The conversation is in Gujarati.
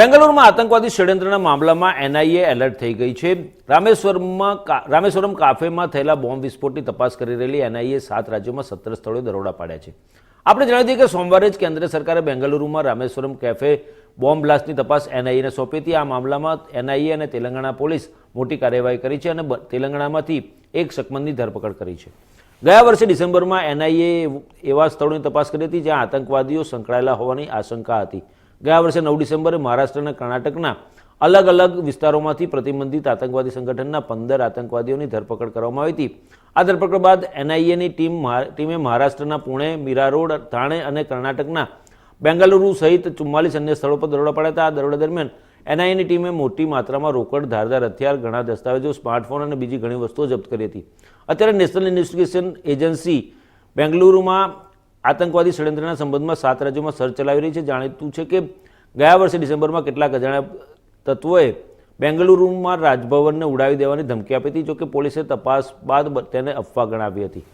બેંગલુરુમાં આતંકવાદી ષડયંત્રના મામલામાં એનઆઈએ એલર્ટ થઈ ગઈ છે. રામેશ્વરમાં રામેશ્વરમ કાફેમાં થયેલા બોમ્બ વિસ્ફોટની તપાસ કરી રહેલી એનઆઈએ સાત રાજ્યોમાં સત્તર સ્થળોએ દરોડા પાડ્યા છે. આપણે જણાવી દઈએ કે સોમવારે જ કેન્દ્ર સરકારે બેંગલુરુમાં રામેશ્વરમ કેફે બોમ્બ બ્લાસ્ટની તપાસ એનઆઈને સોંપી હતી. આ મામલામાં એનઆઈએ અને તેલંગાણા પોલીસ મોટી કાર્યવાહી કરી છે અને તેલંગાણામાંથી એક શકમંદની ધરપકડ કરી છે. ગયા વર્ષે ડિસેમ્બરમાં એનઆઈએ એવા સ્થળોની તપાસ કરી હતી જ્યાં આતંકવાદીઓ સંકળાયેલા હોવાની આશંકા હતી. ગયા વર્ષે નવ ડિસેમ્બરે મહારાષ્ટ્ર અને કર્ણાટકના અલગ અલગ વિસ્તારોમાંથી પ્રતિબંધિત આતંકવાદી સંગઠનના પંદર આતંકવાદીઓની ધરપકડ કરવામાં આવી હતી. આ ધરપકડ બાદ એનઆઈએની ટીમ ટીમે મહારાષ્ટ્રના પુણે, મીરા રોડ, થાણે અને કર્ણાટકના બેંગાલુરુ સહિત ચુમ્માલીસ અન્ય સ્થળો પર દરોડા પાડ્યા હતા. આ દરોડા દરમિયાન એનઆઈએની ટીમે મોટી માત્રામાં રોકડ, ધારદાર હથિયાર, ઘણા દસ્તાવેજો, સ્માર્ટફોન અને બીજી ઘણી વસ્તુઓ જપ્ત કરી હતી. અત્યારે નેશનલ ઇન્વેસ્ટિગેશન એજન્સી બેંગલુરુમાં આતંકવાદી ષડયંત્રના સંબંધમાં સાત રાજ્યોમાં સર્ચ ચલાવી રહી છે. જાણીતું છે કે ગયા વર્ષે ડિસેમ્બરમાં કેટલાક અજાણ્યા તત્વોએ બેંગલુરુમાં રાજભવનને ઉડાવી દેવાની ધમકી આપી હતી, જોકે પોલીસે તપાસ બાદ તેને અફવા ગણાવી હતી.